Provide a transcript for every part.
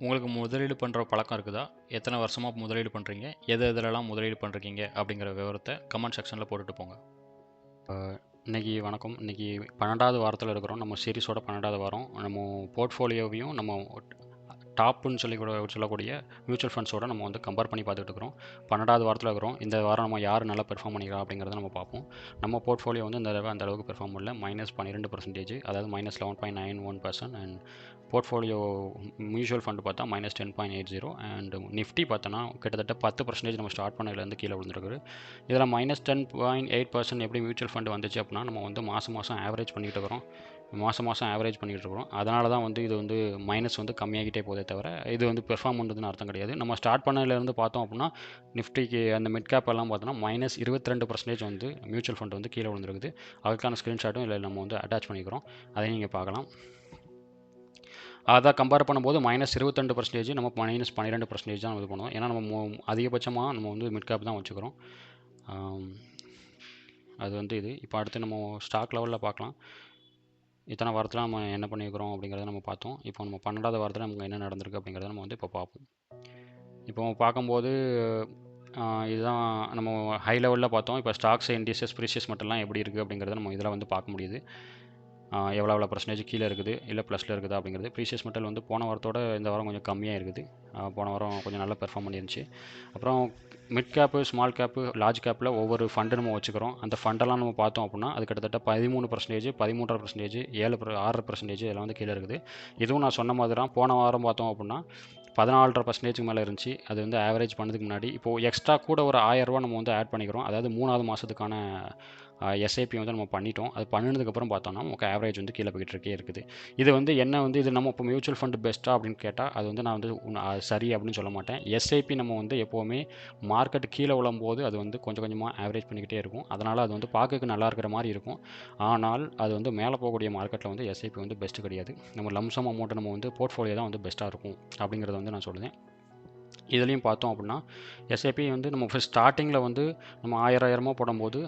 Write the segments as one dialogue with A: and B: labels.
A: உங்களுக்கு முதலீடு பண்ணுற பழக்கம் இருக்குதா? எத்தனை வருஷமாக முதலீடு பண்ணுறீங்க எது எதுலலாம் முதலீடு பண்ணுறீங்க அப்படிங்கிற விவரத்தை கமெண்ட் செக்ஷனில் போட்டுட்டு போங்க. இன்றைக்கி இன்னைக்கு வணக்கம். இன்னைக்கு பன்னெண்டாவது வாரத்தில் இருக்கிறோம். நம்ம சீரிஸோட பன்னெண்டாவது வாரம். நம்ம போர்ட்ஃபோலியோவையும் நம்ம டாப்புன்னு சொல்லி கூட சொல்லக்கூடிய மியூச்சுவல் ஃபண்ட்ஸோட நம்ம வந்து கம்பேர் பண்ணி பார்த்துட்டு இருக்கிறோம். பன்னெண்டாவது வாரத்தில் இருக்கிறோம். இந்த வாரம் நம்ம யார் நல்லா பெர்ஃபார்ம் பண்ணிக்கிறோம் அப்படிங்கிறத நம்ம பார்ப்போம். நம்ம போர்ட்ஃபோலியோ வந்து இந்த தடவை அந்த அளவுக்கு பெர்ஃபார்ம் பண்ணல. மைனஸ் பன்னிரெண்டு பர்சன்டேஜ் அதாவது minus eleven point nine one percent and portfolio mutual fund பார்த்தா minus ten point eight zero and Nifty பார்த்தோன்னா கிட்டத்தட்ட பத்து பர்சன்டேஜ் நம்ம ஸ்டார்ட் பண்ணதுலேருந்து கீழே விழுந்துருக்கு இதில் minus ten point eight percent எப்படி மியூச்சுவல் ஃபண்டு வந்துச்சு அப்படின்னா நம்ம வந்து மாதம் மாதம் ஆவரேஜ் பண்ணிகிட்டு இருக்கிறோம். மாதம் மாதம் ஆவரேஜ் பண்ணிகிட்டு இருக்கிறோம் அதனால தான் வந்து இது வந்து மைனஸ் வந்து கம்மியாகிட்டே போதே தவிர இது வந்து பெர்ஃபார்ம் பண்ணுறதுன்னு அர்த்தம் கிடையாது. நம்ம ஸ்டார்ட் பண்ணதுலேருந்து பார்த்தோம் அப்படின்னா நிஃப்டிக்கு அந்த மிட் கேப் எல்லாம் பார்த்தோன்னா மைனஸ் இருபத்தி ரெண்டு பர்சன்டேஜ் வந்து மியூச்சுவல் ஃபண்ட் வந்து கீழே விழுந்துருக்குது. அதுக்கான ஸ்க்ரீன்ஷாட்டும் இல்லை நம்ம வந்து அட்டாச் பண்ணிக்கிறோம். அதையும் நீங்கள் பார்க்கலாம். அதை கம்பேர் பண்ணும்போது மைனஸ் இருபத்தெண்டு பர்சன்டேஜ் நம்ம மைனஸ் பன்னிரெண்டு பர்சன்டேஜ் தான் இது பண்ணுவோம். ஏன்னா நம்ம அதிகபட்சமாக நம்ம வந்து மிட் கேப் தான் வச்சுக்கிறோம். அது வந்து இது. இப்போ அடுத்து நம்ம ஸ்டாக் லெவலில் பார்க்கலாம். இத்தனை வாரத்தில் நம்ம என்ன பண்ணியிருக்கிறோம் அப்படிங்கிறத நம்ம பார்த்தோம். இப்போ நம்ம பன்னெண்டாவது வாரத்தில் நமக்கு என்ன நடந்திருக்கு அப்படிங்கிறத நம்ம வந்து இப்போ பார்ப்போம். இப்போ பார்க்கும்போது இதுதான் நம்ம ஹை லெவலில் பார்த்தோம். இப்போ ஸ்டாக்ஸ் இண்டிசஸ் ப்ரீசியஸ் மட்டும்லாம் எப்படி இருக்குது அப்படிங்கிறத நம்ம இதில் வந்து பார்க்க முடியுது. எவ்வளோ எவ்வளோ பர்சன்டேஜ் கீழே இருக்குது இல்லை ப்ளஸில் இருக்குதா அப்படிங்கிறது. ப்ரீசியஸ் மெட்டல் வந்து போன வாரத்தோட இந்த வாரம் கொஞ்சம் கம்மியாக இருக்குது. போன வாரம் கொஞ்சம் நல்லா பெர்ஃபார்ம் பண்ணியிருந்துச்சு. அப்புறம் mid cap small cap large கேப்பில் ஒவ்வொரு ஃபண்டு நம்ம வச்சுக்கிறோம். அந்த ஃபண்டெல்லாம் நம்ம பார்த்தோம் அப்படின்னா அது கிட்டத்தட்ட பதிமூணு பர்சன்டேஜ் பதிமூன்றரை பர்சன்டேஜ் ஏழு per- ஆறரை பர்சன்டேஜ் இதெல்லாம் வந்து கீழே இருக்குது. இதுவும் நான் சொன்ன மாதிரி தான் போன வாரம் பார்த்தோம் அப்படின்னா பதினாலரை பர்சன்டேஜுக்கு மேலே இருந்துச்சு. அது வந்து ஆவரேஜ் பண்ணதுக்கு முன்னாடி. இப்போது எக்ஸ்ட்ரா கூட ஒரு ஆயிரரூவா நம்ம வந்து ஆட் பண்ணிக்கிறோம். அதாவது மூணாவது மாதத்துக்கான எஸ்ஐபி வந்து நம்ம பண்ணிட்டோம். அது பண்ணினதுக்கப்புறம் பார்த்தோம்னா நமக்கு ஆவரேஜ் வந்து கீழே போயிட்டு இருக்கே இருக்குது. இது வந்து என்ன வந்து இது நம்ம இப்போ மியூச்சுவல் ஃபண்டு பெஸ்ட்டாக அப்படின்னு கேட்டால் அது வந்து நான் வந்து அது சரி அப்படின்னு சொல்ல மாட்டேன். எஸ்ஐபி நம்ம வந்து எப்போவுமே மார்க்கெட் கீழே விழும்போது அது வந்து கொஞ்சம் கொஞ்சமாக ஆவரேஜ் பண்ணிக்கிட்டே இருக்கும். அதனால் அது வந்து பார்க்கறதுக்கு நல்லா இருக்கிற மாதிரி இருக்கும். ஆனால் அது வந்து மேலே போகக்கூடிய மார்க்கெட்டில் வந்து எஸ்ஐபி வந்து பெஸ்ட்டு கிடையாது. நம்ம லம்சம் அமௌண்ட்டை நம்ம வந்து போர்ட்ஃபோலியோ தான் வந்து பெஸ்ட்டாக இருக்கும் அப்படிங்கிறத வந்து நான் சொல்லுவேன் இதுலேயும் பார்த்தோம் அப்படின்னா எஸ்ஐபி வந்து நம்ம ஃபஸ்ட் ஸ்டார்டிங்கில் வந்து நம்ம ஆயிரம் ஆயிரமாக போடும்போது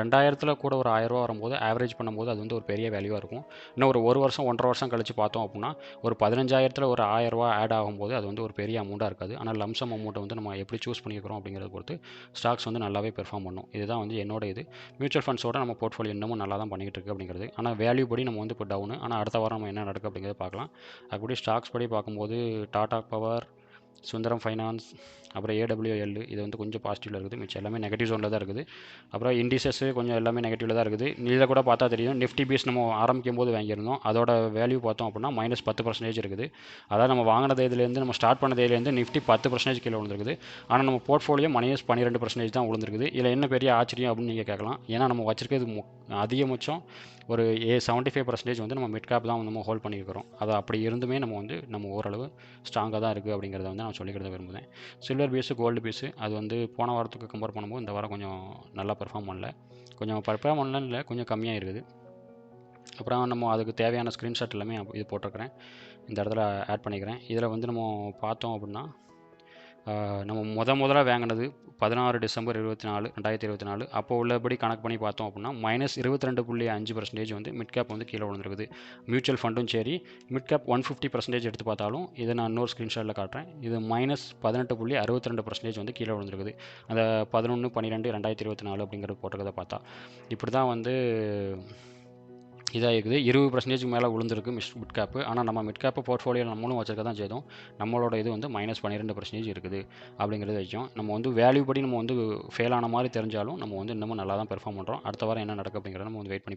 A: ரெண்டாயிரத்தில் கூட ஒரு ஆயிரரூவா வரும்போது ஆவரேஜ் பண்ணும்போது அது வந்து ஒரு பெரிய வேல்யூவாக இருக்கும். இன்னும் ஒரு ஒரு வருஷம் ஒன்றரை வருஷம் கழிச்சு பார்த்தோம் அப்படின்னா ஒரு பதினஞ்சாயிரத்தில் ஒரு ஆயிரரூவா ஆட் ஆகும்போது அது வந்து ஒரு பெரிய அமௌண்ட்டாக இருக்காது. ஆனால் லம்சம் அமௌண்ட்டை வந்து நம்ம எப்படி சூஸ் பண்ணிக்கிறோம் அப்படிங்கிறத பொறுத்து ஸ்டாக்ஸ் வந்து நல்லாவே பெர்ஃபார்ம் பண்ணும். இதுதான் வந்து என்னோட இது. மியூச்சுவல் ஃபண்ட்ஸோட நம்ம போர்ட்ஃபோலியோ இன்னமும் நல்லா தான் பண்ணிக்கிட்டு இருக்குது அப்படிங்கிறது. ஆனால் வேல்யூ படி நம்ம வந்து இப்போ டவுனு ஆனால் அடுத்த வாரம் நம்ம என்ன நடக்குது அப்படிங்கிறத பார்க்கலாம். அப்படி ஸ்டாக்ஸ் படி பார்க்கும்போது டாடா பவர் சுந்தரம் ஃபைனான்ஸ் அப்புறம் ஏடபிள்யூஎல் இது வந்து கொஞ்சம் பாசிட்டிவில் இருக்குது. மிச்சம் எல்லாமே நெகட்டிவ் ஜோனில் தான் இருக்குது. அப்புறம் இண்டிசஸ் கொஞ்சம் எல்லாமே நெகட்டிவில் தான் இருக்குது. இதில் கூட பார்த்தா தெரியும் நிஃப்டி பீஸ் நம்ம ஆரம்பிக்கும் போது வாங்கியிருந்தோம். அதோட வேல்யூ பார்த்தோம் அப்படின்னா மைனஸ் பத்து பர்சன்டேஜ் இருக்குது. அதாவது நம்ம வாங்கினது இதுலேருந்து நம்ம ஸ்டார்ட் பண்ண இதுலேருந்து நிஃப்டி பத்து பர்சன்டேஜ் கீழே விழுந்திருக்குது. ஆனால் நம்ம போர்ட்ஃபோலியோ மைனஸ் பன்னிரெண்டு பர்சன்டேஜ் தான் விழுந்திருக்குது. இதில் என்ன பெரிய ஆச்சரியம் அப்படின்னு நீங்கள் கேட்கலாம். ஏன்னா நம்ம வச்சிருக்கிறது அதிகபட்சம் ஒரு ஏ செவன்ட்டி ஃபைவ் பர்சன்டேஜ் வந்து நம்ம மிட் கேப் தான் நம்ம ஹோல்ட் பண்ணியிருக்கிறோம். அது அப்படி இருந்துமே நம்ம வந்து நம்ம ஓரளவு ஸ்ட்ராங்காக தான் இருக்குது அப்படிங்கிறத வந்து நான் சொல்லிக்கிறத விரும்புகிறேன் சில்வர் பீஸு கோல்டு பீஸு அது வந்து போன வாரத்துக்கு கம்பேர் பண்ணும்போது இந்த வாரம் கொஞ்சம் நல்லா பெர்ஃபார்ம் பண்ணல. கொஞ்சம் பர்ஃபார்ம் பண்ணலன்னு இல்லை கொஞ்சம் கம்மியாக இருக்குது. அப்புறம் நம்ம அதுக்கு தேவையான ஸ்க்ரீன்ஷாட் எல்லாமே இது போட்டிருக்கிறேன். இந்த இடத்துல ஆட் பண்ணிக்கிறேன். இதில் வந்து நம்ம பார்த்தோம் அப்படின்னா நம்ம முத முதல்ல வாங்கினது பதினாறு டிசம்பர் இருபத்தி நாலு ரெண்டாயிரத்தி இருபத்தி நாலு அப்போ உள்ளபடி கணக்கு பண்ணி பார்த்தோம் அப்படின்னா மைனஸ் இருபத்தி ரெண்டு புள்ளி அஞ்சு பர்சன்டேஜ் வந்து மிட் கேப் வந்து கீழே விழுந்துருக்குது. மியூச்சுவல் ஃபண்டும் சரி. Mid cap one fifty percentage எடுத்து பார்த்தாலும் இதை நான் இன்னொரு ஸ்க்ரீன்ஷாட்டில் காட்டுறேன். இது மைனஸ் பதினெட்டு புள்ளி அறுபத்தி ரெண்டு பர்சன்டேஜ் வந்து கீழே விழுந்துருக்குது. அந்த பதினொன்று பன்னிரெண்டு ரெண்டாயிரத்தி இருபத்தி நாலு அப்படிங்கிறது போட்டிருக்கதை பார்த்தா இப்படி தான் வந்து இதாக இருக்குது இருபது பர்சன்டேஜ்க்கு மேலே விழுந்திருக்கு மிஸ் மிட் கேப்பு ஆனால் நம்ம மிட் கேப்பு போர்ட்ஃபோலியோ நம்மளும் வச்சிருக்க தான் செய்தோம். நம்மளோட இது வந்து மைனஸ் பன்னிரெண்டு பர்சன்டேஜ் இருக்குது அப்படிங்கிறது வச்சோம் நம்ம வந்து வேல்யூ படி நம்ம வந்து ஃபெயில் ஆன மாதிரி தெரிஞ்சாலும் நம்ம வந்து இன்னமும் நல்லா தான் பெர்ஃபார்ம் பண்ணுறோம் அடுத்த வாரம் என்ன நடக்கும் அப்படிங்கிறத நம்ம வந்து வெயிட் பண்ணி